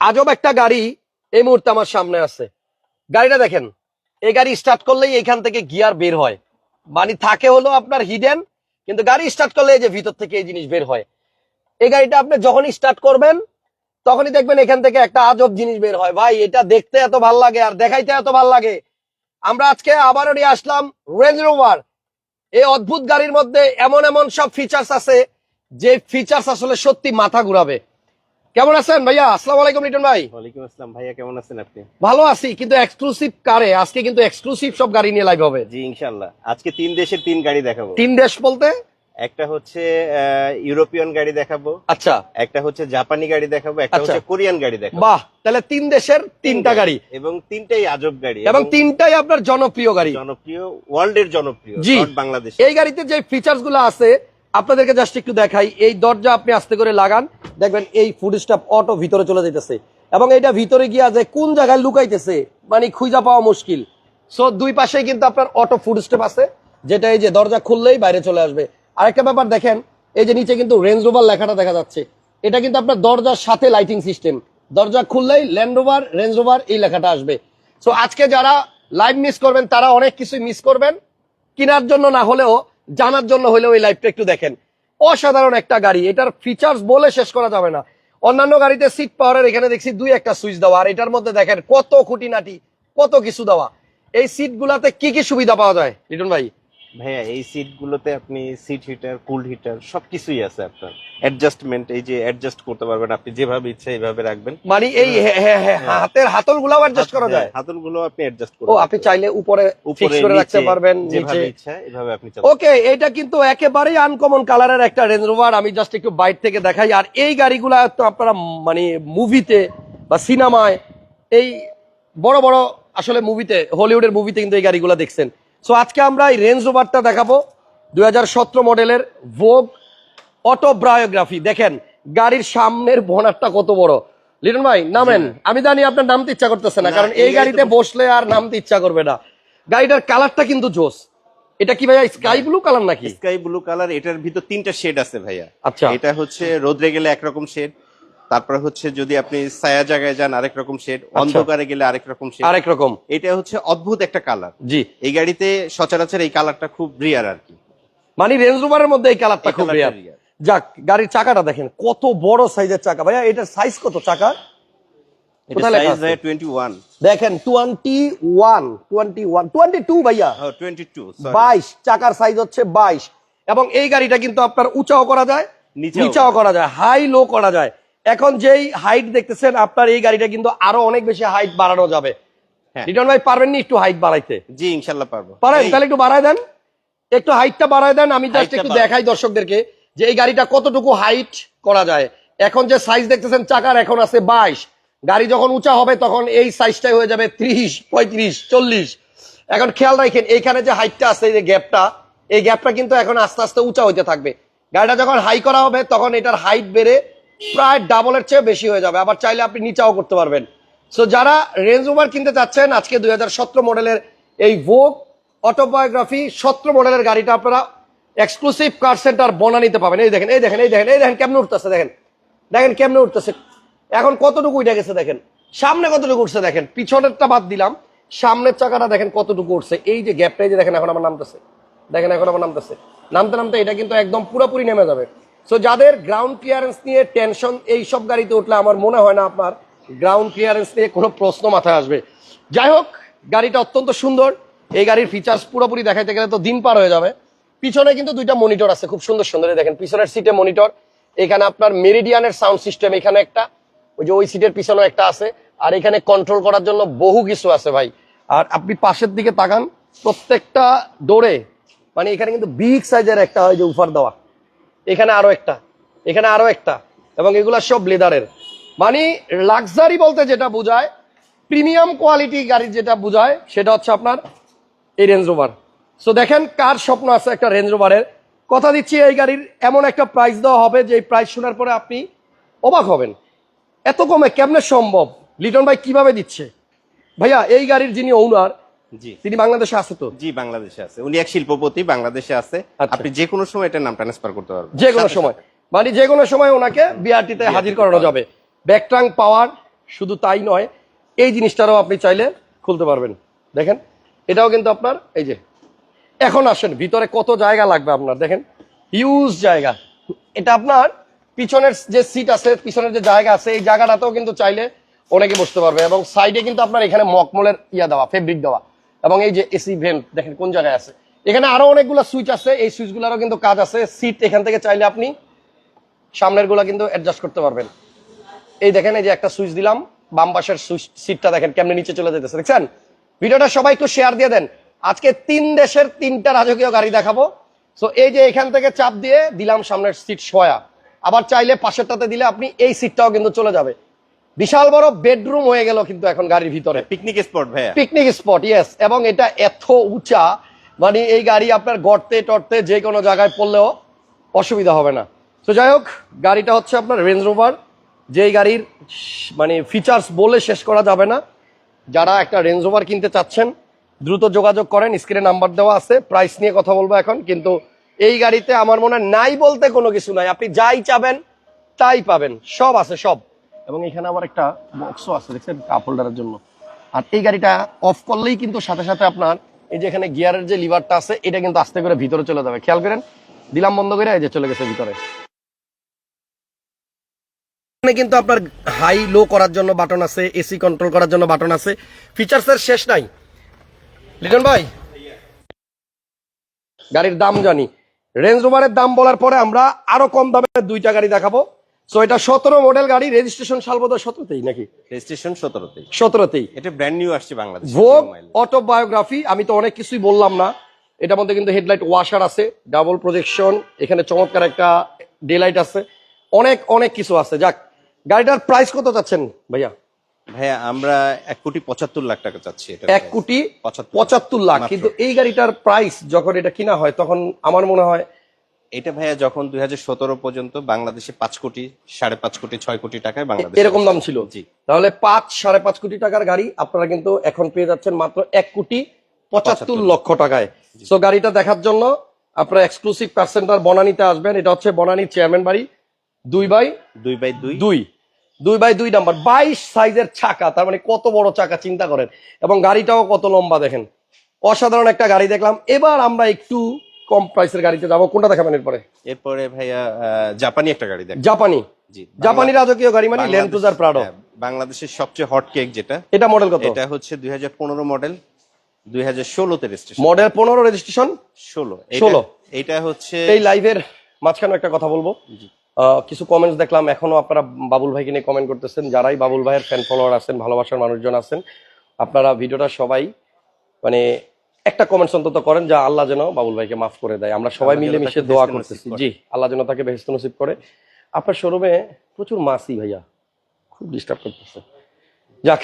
আজব একটা গাড়ি এই মুহূর্তে আমার সামনে আছে। গাড়িটা দেখেন, এই গাড়ি স্টার্ট করলেই এখান থেকে গিয়ার বের হয়। মানে থাকে হলো আপনার হিডেন কিন্তু গাড়ি স্টার্ট করলে এই যে ভিতর থেকে এই জিনিস বের হয়। এই গাড়িটা আপনি যখনই স্টার্ট করবেন, তখনই দেখবেন এখান থেকে একটা আজব জিনিস বের হয়। ভাই, এটা দেখতে এত ভালো লাগে আর দেখাইতে এত ভালো লাগে। আমরা আজকে আবারও নিয়ে আসলাম রেঞ্জ রোভার এই অদ্ভুত গাড়ির মধ্যে এমন এমন সব ফিচার্স আছে, যে ফিচার্স আসলে সত্যি মাথা ঘুরাবে। কেমন আছেন ভাইয়া? আসসালামু আলাইকুম রিটন ভাই। ওয়ালাইকুম আসসালাম। ভাইয়া কেমন আছেন আপনি? ভালো আছি কিন্তু এক্সক্লুসিভ কারে আজকে কিন্তু এক্সক্লুসিভ সব গাড়ি নিয়ে লাইভ হবে। জি ইনশাল্লাহ আজকে তিন দেশের তিন গাড়ি দেখাবো। তিন দেশ বলতে? একটা হচ্ছে ইউরোপিয়ান গাড়ি দেখাবো। আচ্ছা। একটা হচ্ছে জাপানি গাড়ি দেখাবো। একটা আচ্ছা। হচ্ছে কোরিয়ান গাড়ি দেখাবো। বাহ তাহলে তিন দেশের তিনটা গাড়ি। এবং তিনটাই আজব গাড়ি এবং তিনটাই আপনার জনপ্রিয় গাড়ি। জনপ্রিয় ওয়ার্ল্ডের জনপ্রিয় জি। বাংলাদেশ এই গাড়িতে যে ফিচার্সগুলো আছে আপনাদেরকে জাস্ট একটু দেখাই, এই দরজা আপনি আস্তে করে লাগান। দেখবেন এই ফুড স্টাফ অটো ভিতরে চলে যেতেছে এবং এটা ভিতরে গিয়া যে কোন জায়গায় লুকাইতেছে মানে খুঁজা পাওয়া মুশকিল। সো দুই পাশেই কিন্তু আপনার অটো ফুড স্টেপ আছে, যেটা এই যে দরজা খুললেই বাইরে চলে আসবে। আরেকটা ব্যাপার দেখেন, এই যে নিচে কিন্তু রেঞ্জ রোভার লেখাটা দেখা যাচ্ছে। এটা কিন্তু আপনার দরজার সাথে লাইটিং সিস্টেম দরজা খুললেই ল্যান্ড রোভার রেঞ্জ রোভার এই লেখাটা আসবে। সো আজকে যারা লাইভ মিস করবেন, তারা অনেক কিছুই মিস করবেন। কেনার জন্য না হলেও জানার জন্য হলেও এই লাইভটা একটু দেখেন। অসাধারণ একটা গাড়ি। এটার ফিচার্স বলে শেষ করা যাবে না। অন্যান্য গাড়িতে সিট পাওয়ারের এখানে দেখছি দুই একটা সুইচ দেওয়া। আর এটার মধ্যে দেখেন কত খুঁটিনাটি, কত কিছু দেওয়া। এই সিট গুলাতে কি কি সুবিধা পাওয়া যায়? লিটন ভাই। ভাইয়া এই সিট গুলোতে আপনি সিট হিটার কুল হিটার সবকিছুই আছে আপনার। অ্যাডজাস্টমেন্ট এই যে অ্যাডজাস্ট করতে পারবেন আপনি যেভাবে ইচ্ছা এইভাবে রাখবেন। মানে এই হ্যাঁ, হাতের হাতল গুলাও অ্যাডজাস্ট করা যায়? হাতলগুলো আপনি অ্যাডজাস্ট ও আপনি চাইলে উপরে ফিক্স করে রাখতে নিচে, পারবেন যেভাবে ইচ্ছা এভাবে আপনি চালাতে ওকে এটা কিন্তু একেবারেই আনকমন কালারের একটা রেঞ্জ রোভার আমি জাস্ট একটু বাইর থেকে দেখাই। আর এই গাড়িগুলা তো আপনারা মানে মুভিতে বা সিনেমায় এই বড় বড় আসলে মুভিতে হলিউডের মুভিতে কিন্তু এই গাড়িগুলো দেখছেন। সো আজকে আমরা এই রেঞ্জ রোভারটা দেখাবো দুই মডেলের ভোগ অটোবায়োগ্রাফি দেখেন গাড়ির সামনের বোনারটা কত বড়। লিটন ভাই নামেন। আমি জানি আপনার নামতে ইচ্ছা করতেছে না কারণ এই গাড়িতে বসলে আর নামতে ইচ্ছা করবে না। গাড়িটার কালারটা কিন্তু জোস। এটা কি ভাইয়া স্কাই ব্লু কালার নাকি? স্কাই ব্লু কালার এটার ভিতর তিনটা শেড আছে ভাইয়া। আচ্ছা। এটা হচ্ছে রোদ্রে গেলে একরকম শেড তারপর হচ্ছে যদি আপনি ছায়া জায়গায় যান আরেক রকম শেড অন্ধকারে গেলে আরেক রকম শেড আরেক রকম। এটা হচ্ছে অদ্ভুত একটা কালার জি। এই গাড়িতে সচরাচর এই কালারটা খুব রিয়ার আর কি। মানে রেঞ্জ রোভারের মধ্যে এই কালারটা খুব রেয়ার। যাক গাড়ির চাকাটা দেখেন কত বড় সাইজের চাকা। ভাইয়া এটার সাইজ কত চাকা? এটা দেখেন twenty one twenty one twenty two ভাইয়া। টোয়েন্টি টু বাইশ চাকার সাইজ হচ্ছে বাইশ। এবং এই গাড়িটা কিন্তু আপনার উঁচাও করা যায় নিচাও করা যায়। হাই লো করা যায়। এখন যেই হাইট দেখতেছেন আপনার এই গাড়িটা কিন্তু আরও অনেক বেশি হাইট বাড়ানো যাবে। হ্যাঁ। রিটন ভাই পারবেন নি একটু হাইট বাড়াইতে? জি ইনশাল্লাহ পারব। পারেন তাহলে একটু বাড়ায় দেন। একটু হাইটটা বাড়ায় দেন। আমি জাস্ট একটু দেখাই দর্শকদেরকে যে এই গাড়িটা কতটুকু হাইট করা যায়। এখন যে সাইজ দেখতেছেন চাকার এখন আছে বাইশ। গাড়ি যখন উঁচা হবে তখন এই সাইজটাই হয়ে যাবে ত্রিশ পঁয়ত্রিশ চল্লিশ। এখন খেয়াল রাখেন এইখানে যে হাইটটা আছে এই যে গ্যাপটা এই গ্যাপটা কিন্তু এখন আস্তে আস্তে উঁচা হইতে থাকবে। গাড়িটা যখন হাই করা হবে তখন এটার হাইট বেড়ে প্রায় ডাবলের চেয়ে বেশি হয়ে যাবে। আবার চাইলে আপনি নিচাও করতে পারবেন। সো যারা রেঞ্জ ওভার কিনতে চাচ্ছেন, আজকে দুই মডেলের এই ভোগ অটোবায়োগ্রাফি সতেরো মডেলের গাড়িটা আপনারা এক্সক্লুসিভ কার সেন্টার বনানিতে পাবেন। এই দেখেন এই দেখেন এই দেখেন এই দেখেন কেমনে উঠতেছে, দেখেন। দেখেন কেমনে উঠতেছে। এখন কতটুকু উঠে গেছে, দেখেন। সামনে কতটুকু উঠছে, দেখেন। পিছনেরটা বাদ দিলাম। সামনের চাকাটা দেখেন কতটুকু উঠছে। এই যে গ্যাপটা এই যে দেখেন, এখন আমার নামতেছে। দেখেন, এখন আমার নামতেছে। নামতে নামতে এটা কিন্তু একদম পুরোপুরি নেমে যাবে। সো যাদের গ্রাউন্ড ক্লিয়ারেন্স নিয়ে টেনশন এই সব গাড়িতে উঠলে আমার মনে হয় না আপনার গ্রাউন্ড ক্লিয়ারেন্স নিয়ে কোনো প্রশ্ন মাথায় আসবে। যাই হোক, গাড়িটা অত্যন্ত সুন্দর। এই গাড়ির ফিচার্স পুরোপুরি দেখাইতে গেলে তো দিন পার হয়ে যাবে। পিছনে কিন্তু দুইটা মনিটর আছে, খুব সুন্দর সুন্দর। দেখেন, পিছনের সিটে মনিটর এখানে আপনার মেরিডিয়ানের সাউন্ড সিস্টেম এখানে একটা, ওই যে ওই সিটের পিছনে একটা আছে। আর এখানে কন্ট্রোল করার জন্য বহু কিছু আছে ভাই। আর আপনি পাশের দিকে তাকান, প্রত্যেকটা ডোরে মানে এখানে কিন্তু বিগ সাইজের একটা হয় যে উফার দেওয়া। এখানে আরও একটা, এখানে আরও একটা, এবং এগুলা সব লেদারের মানে লাক্সারি বলতে যেটা বোঝায় প্রিমিয়াম কোয়ালিটি গাড়ির যেটা বোঝায়, সেটা হচ্ছে আপনার এই রেঞ্জ রোভার সো দেখেন কার স্বপ্ন আছে একটা রেঞ্জ রোভারের কথা দিচ্ছি, এই গাড়ির এমন একটা প্রাইস দেওয়া হবে যে প্রাইস শোনার পরে আপনি অবাক হবেন। এত কমে কেমনে সম্ভব? লিটন ভাই কীভাবে দিচ্ছে? ভাইয়া, এই গাড়ির যিনি ওনার তিনি বাংলাদেশে আছে তো? জি বাংলাদেশে আছে। উনি এক শিল্পপতি বাংলাদেশে আছে। আচ্ছা। আপনি যে কোনো সময় এটার নাম ট্রান্সফার করতে পারবেন। যে কোনো সময়। মানে যে কোনো সময় ওনাকে বিআরটিতে হাজির করানো যাবে। ব্যাকট্রাং পাওয়ার শুধু তাই নয় এই জিনিসটারও আপনি চাইলে খুলতে পারবেন। দেখেন এটাও কিন্তু আপনার এই যে এখন আসেন ভিতরে কত জায়গা লাগবে আপনার দেখেন। হিউজ জায়গা। এটা আপনার পিছনের যে সিট আছে পিছনের যে জায়গা আছে এই জায়গাটাতেও কিন্তু চাইলে অনেকে বসতে পারবে এবং সাইডে কিন্তু আপনার এখানে মকমলের ইয়া দেওয়া ফেব্রিক দেওয়া। এবং এই যে এসি ভেন্ট দেখেন কোন জায়গায় আছে। এখানে আরও অনেকগুলো সুইচ আছে, এই সুইচগুলোরও কিন্তু কাজ আছে। সিট এখান থেকে চাইলে আপনি সামনেরগুলা কিন্তু অ্যাডজাস্ট করতে পারবেন। এই দেখেন, এই যে একটা সুইচ দিলাম, বাম পাশের সুইচ সিটটা দেখেন কেমনে নিচে চলে যেতেছে দেখছেন? ভিডিওটা সবাই একটু শেয়ার দিয়ে দেন। আজকে তিন দেশের তিনটা রাজকীয় গাড়ি দেখাবো। সো এই যে এখান থেকে চাপ দিয়ে দিলাম সামনের সিট শোয়া আবার চাইলে পাশেরটাতে দিলে আপনি এই সিটটাও কিন্তু চলে যাবে। বিশাল বড় বেডরুম হয়ে গেল কিন্তু এখন গাড়ির ভিতরে। পিকনিক স্পট ভাইয়া। পিকনিক স্পট ইয়েস এবং এটা এত উঁচা মানে এই গাড়ি আপনার গর্তে টর্তে যে কোনো জায়গায় পড়লেও অসুবিধা হবে না। তো যাই হোক গাড়িটা হচ্ছে আপনার রেঞ্জ রোভার যেই গাড়ির মানে ফিচার্স বলে শেষ করা যাবে না। যারা একটা রেঞ্জ রোভার কিনতে চাচ্ছেন দ্রুত যোগাযোগ করেন স্ক্রিনে নাম্বার দেওয়া আছে প্রাইস নিয়ে কথা বলব এখন। কিন্তু এই গাড়িতে আমার মনে হয় নাই বলতে কোনো কিছু নাই। আপনি যাই চাবেন তাই পাবেন। সব আছে সব। এবং এখানে আবার একটা বক্সও আছে, দেখছেন? কাপ হোল্ডারের জন্য। আর এই গাড়িটা অফ করলেই কিন্তু সাথে সাথে আপনার এই যে এখানে গিয়ারের যে লিভারটা আছে, এটা কিন্তু আস্তে করে ভিতরে চলে যাবে। খেয়াল করেন, দিলাম বন্ধ করে এই যে চলে গেছে ভিতরে। এখানে কিন্তু আপনার হাই লো করার জন্য বাটন আছে এসি কন্ট্রোল করার জন্য বাটন আছে। ফিচার্সের শেষ নাই। লিটন ভাই? গাড়ির দাম জানি। রেঞ্জ রোভারের দাম বলার পরে আমরা আরও কম দামে দুইটা গাড়ি দেখাবো। সো এটা সতেরো মডেল গাড়ি রেজিস্ট্রেশন সাল বোধ সতেরোতেই নাকি? রেজিস্ট্রেশন সতেরোতেই। সতেরোতেই। এটা ব্র্যান্ড নিউ আসছে বাংলাদেশ ভোগ অটোবায়োগ্রাফি আমি তো অনেক কিছুই বললাম না। এটার মধ্যে কিন্তু হেডলাইট ওয়াশার আছে ডাবল প্রজেকশন এখানে চমৎকার একটা ডে লাইট আছে। অনেক অনেক কিছু আছে। যাক গাড়িটার প্রাইস কত চাচ্ছেন ভাইয়া? ভাইয়া আমরা এক কোটি পঁচাত্তর লাখ টাকা চাচ্ছি এটা এক কোটি পঁচাত্তর। পঁচাত্তর লাখ। কিন্তু এই গাড়িটার প্রাইস যখন এটা কিনা হয় তখন আমার মনে হয় এটা ভাইয়া যখন দুই হাজার সতেরো পর্যন্ত বাংলাদেশে পাঁচ কোটি সাড়ে পাঁচ কোটি ছয় কোটি টাকায় বাংলাদেশ এরকম দাম ছিল। জি। তাহলে পাঁচ সাড়ে পাঁচ কোটি টাকার গাড়ি আপনারা কিন্তু এখন পেয়ে যাচ্ছেন মাত্র এক কোটি পঁচাত্তর লক্ষ টাকায়। সো গাড়িটা দেখার জন্য আপনারা এক্সক্লুসিভ পার্সেন্টার বনানীতে আসবেন। এটা হচ্ছে বনানী চেয়ারম্যান বাড়ি। দুই বাই দুই বাই দুই। দুই। দুই বাই দুই নাম্বার। বাইশ সাইজের চাকা তার মানে কত বড় চাকা চিন্তা করেন। এবং গাড়িটাও কত লম্বা দেখেন। অসাধারণ একটা গাড়ি দেখলাম। এবার আমরা একটু কম প্রাইসের গাড়িতে যাব। কোনটা দেখাবেন এরপরে? এরপরে ভাইয়া জাপানি একটা গাড়ি দেখ জাপানি? জি জাপানি রাজকীয় গাড়ি মানে ল্যান্ড বাংলাদেশ- ক্রুজার প্রাডো বাংলাদেশের সবচেয়ে হট কেক যেটা। এটা মডেল কত? এটা হচ্ছে দুই হাজার পনেরো মডেল দুই হাজার ষোলোতে রেজিস্ট্রেশন মডেল পনেরো রেজিস্ট্রেশন ষোলো। 16 এটা হচ্ছে এই লাইভের মাঝখানে একটা কথা বলব। কিছু কমেন্টস দেখলাম এখনও আপনারা বাবুল ভাইকে নিয়ে কমেন্ট করতেছেন। যারাই বাবুল ভাইয়ের ফ্যান ফলোয়ার আছেন ভালোবাসার মানুষজন আছেন আপনারা ভিডিওটা সবাই মানে একটা কমেন্টস অন্তত করেন যা আল্লাহ যেন বাবুল ভাইকে মাফ করে দেয়। আমরা সবাই মিলে মিশে দোয়া করতেছি। জি আল্লাহ যেন তাকে বেহেস্ত নসিব করে। আপনার শোরুমে প্রচুর মাসি ভাইয়া খুব ডিস্টার্ব করতেছে। যাক।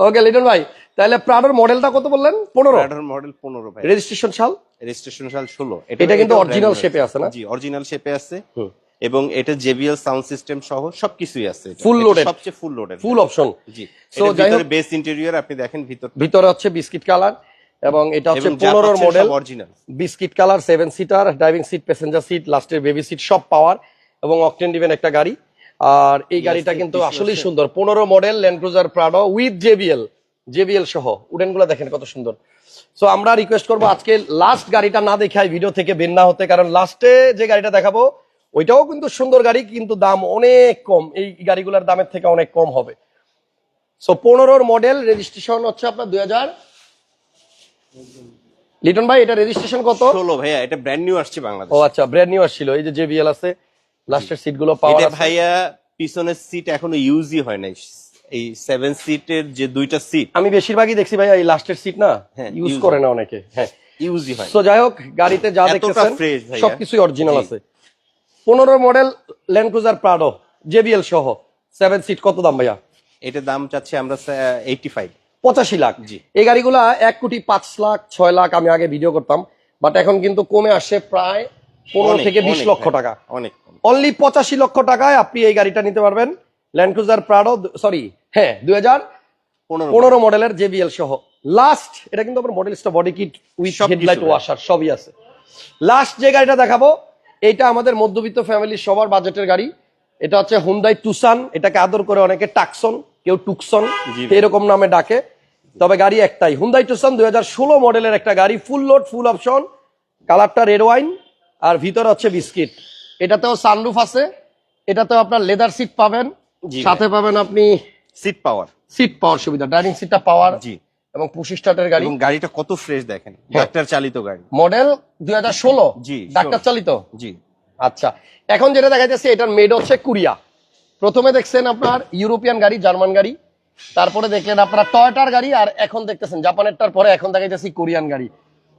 ওকে লিটন ভাই তাহলে প্রাডোর মডেলটা কত বললেন? পনেরো? মডেল পনেরো ভাই। রেজিস্ট্রেশন সাল? রেজিস্ট্রেশন সাল ষোলো। এটা কিন্তু অরিজিনাল এ আছে না? জি অরিজিনাল শেপে আছে। এবং এটা জেবিএল সাউন্ড সিস্টেম সহ সবকিছুই আছে ফুল loaded? সবচেয়ে ফুল লোডেড ফুল অপশন জি। এটার যাই হোক- বেস ইন্টেরিয়র আপনি দেখেন ভিতর ভিতরে হচ্ছে বিস্কিট কালার এবং এটা হচ্ছে পনেরোর model original biscuit colour seven seater driving seat passenger seat লাস্টের বেবি সিট সব পাওয়ার এবং অকটেন ডিভেন একটা গাড়ি। আর এই গাড়িটা কিন্তু আসলেই সুন্দর। পনেরো model Land Cruiser Prado with JBL JBL সহ। উডেনগুলো দেখেন কত সুন্দর। সো আমরা রিকোয়েস্ট করব আজকে লাস্ট গাড়িটা না দেখাই ভিডিও থেকে বের না হতে কারণ লাস্টে যে গাড়িটা দেখাবো ওইটাও কিন্তু সুন্দর গাড়ি কিন্তু দাম অনেক কম। এই গাড়িগুলোর দামের থেকে অনেক কম হবে। সো পনেরোর মডেল রেজিস্ট্রেশন হচ্ছে আপনার দুই হাজার লিটন ভাই এটা রেজিস্ট্রেশন কত? ষোলো ভাইয়া এটা ব্র্যান্ড নিউ আসছে বাংলাদেশ। ও আচ্ছা ব্র্যান্ড নিউ আসছিল। এই যে জেবিএল আছে লাস্টের সিটগুলো পাওয়ার এটা ভাইয়া পিছনের সিট এখনও ইউজই হয় নাই। এই সেভেন সিটের যে দুইটা সিট আমি বেশিরভাগই দেখছি ভাই এই লাস্টের সিট না হ্যাঁ, ইউজ করে না অনেকে। হ্যাঁ। ইউজই হয় সো যাই হোক গাড়িতে যা দেখতেছেন ভাইয়া। সবকিছুই অরিজিনাল আছে। পনেরো model Land Cruiser Prado JBL সহ সেভেন সিট কত দাম ভাইয়া? এটার দাম চাচ্ছি আমরা এইটি ফাইভ পঁচাশি লাখ। জি। এই গাড়িগুলা এক কোটি পাঁচ লাখ ছয় লাখ আমি আগে ভিডিও করতাম বাট এখন কিন্তু কমে আসে প্রায় পনেরো থেকে বিশ লক্ষ টাকা। অনেক। অনলি পঁচাশি লক্ষ টাকায় আপনি এই গাড়িটা নিতে পারবেন। ল্যান্ড ক্রুজার প্রাডো সরি হ্যাঁ দুই হাজার পনেরো মডেলের জেবিএল সহ। লাস্ট এটা কিন্তু আমার মডেলসটা body kit with headlight. Washer সবই আছে। লাস্ট যে গাড়িটা দেখাবো এটা আমাদের মধ্যবিত্ত ফ্যামিলির সবার বাজেটের গাড়ি। এটা হচ্ছে হুন্ডাই টুসান এটাকে আদর করে অনেকে টাকসন কেউ টুকসন জি এরকম নামে ডাকে। তবে গাড়ি একটাই হুন্দাই টুসান দুই হাজার ষোলো মডেলের একটা গাড়ি ফুল লোড ফুল অপশন কালারটা রেড ওয়াইন আর ভিতরে হচ্ছে বিস্কিট। এটাতেও সানরুফ আছে এটাতেও আপনার লেদার সিট পাবেন। সাথে পাবেন আপনি সিট পাওয়ার সিট পাওয়ার সুবিধা ড্রাইভিং সিটটা পাওয়ার জি। এবং পুশি স্টার্টের গাড়ি। এবং গাড়িটা কত ফ্রেশ দেখেন হ্যাঁ। ডাক্তার চালিত গাড়ি। মডেল দুই হাজার ষোলো জি, ডাক্তার চালিত। জি। আচ্ছা এখন যেটা দেখা যাচ্ছে এটার মেড হচ্ছে কুরিয়া। প্রথমে দেখছেন আপনার ইউরোপিয়ান গাড়ি জার্মান গাড়ি তারপরে দেখলেন আপনার টয়টার গাড়ি আর এখন দেখতেছেন জাপানেরটার পরে এখন দেখাইতেছি কোরিয়ান গাড়ি।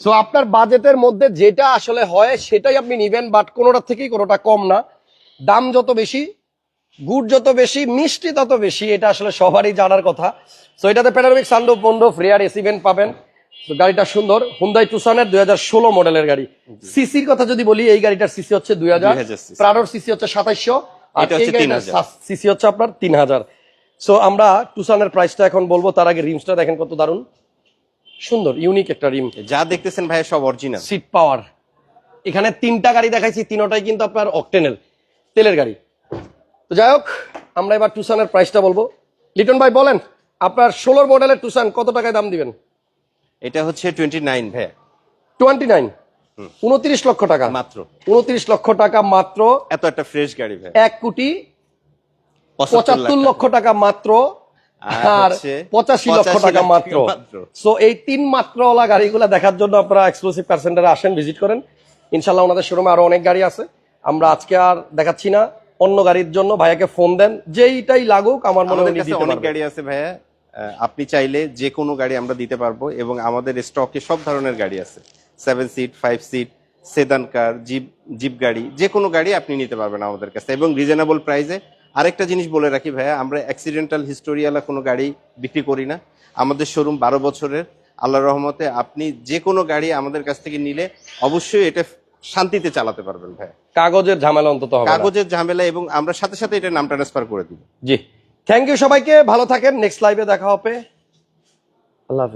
সো আপনার বাজেটের মধ্যে যেটা আসলে হয় সেটাই আপনি নিবেন বাট কোনোটার থেকেই কোনোটা কম না। দাম যত বেশি গুড় যত বেশি মিষ্টি তত বেশি এটা আসলে সবারই জানার কথা। সো এটাতে প্যানারমিক সান্ডো মন্ডপ রিয়ার এসি ভেন্ট পাবেন। তো গাড়িটা সুন্দর হুন্দাই টুসানের দুই হাজার ষোলো মডেলের গাড়ি। সিসির কথা যদি বলি এই গাড়িটার সিসি হচ্ছে দুই হাজার। 2000 সিসি হচ্ছে সাতাইশশো। আর 3000 সিসি হচ্ছে আপনার তিন হাজার। সো আমরা টুসানের প্রাইসটা এখন বলব তার আগে রিমসটা দেখেন কত দারুণ সুন্দর ইউনিক একটা রিম যা দেখতেছেন ভাইয়া সব অরিজিনাল সিট পাওয়ার এখানে তিনটা গাড়ি দেখাইছি তিনোটাই কিন্তু আপনার অকটেনের তেলের গাড়ি। তো যাই হোক আমরা এবার টুসানের প্রাইসটা বলব। লিটন ভাই বলেন আপনার ষোলোর মডেলের টুসান কত টাকায় দাম দিবেন? এটা হচ্ছে টোয়েন্টি নাইন ভাইয়া। টোয়েন্টি নাইন উনত্রিশ লক্ষ টাকা। মাত্র। উনত্রিশ লক্ষ টাকা মাত্র এত একটা ফ্রেশ গাড়ি ভাই। এক কোটি পঁচাত্তর লক্ষ টাকা মাত্র আর পঁচাশি লক্ষ টাকা মাত্র। সো এই তিন মাত্রওয়ালা গাড়িগুলো দেখার জন্য আপনারা এক্সক্লুসিভ পার্সেন্টারে আসেন ভিজিট করেন। ইনশাল্লাহ ওনাদের শোরুমে আরও অনেক গাড়ি আছে। আমরা আজকে আর দেখাচ্ছি না অন্য গাড়ির জন্য ভাইয়াকে ফোন দেন। যেইটাই লাগুক আমার মনে হয় অনেক গাড়ি আছে ভাইয়া। আপনি চাইলে যে কোনো গাড়ি আমরা দিতে পারব এবং আমাদের স্টকে সব ধরনের গাড়ি আছে। Seven seat five seat sedan car jeep jeep গাড়ি যে কোনো গাড়ি আপনি নিতে পারবেন আমাদের কাছে। এবং রিজনেবল প্রাইসে আরেকটা জিনিস বলে রাখি ভাইয়া আমরা অ্যাক্সিডেন্টাল হিস্টোরিয়ালা কোনো গাড়ি বিক্রি করি না। আমাদের শোরুম বারো বছরের আল্লাহ রহমতে আপনি যে কোনো গাড়ি আমাদের কাছ থেকে নিলে অবশ্যই এটা শান্তিতে চালাতে পারবেন ভাইয়া। কাগজের ঝামেলা অন্তত হবে কাগজের ঝামেলা এবং আমরা সাথে সাথে এটা নাম ট্রান্সফার করে দিব। জি। থ্যাংক ইউ সবাইকে ভালো থাকেন নেক্সট লাইভে দেখা হবে। আল্লাহ হাফিজ।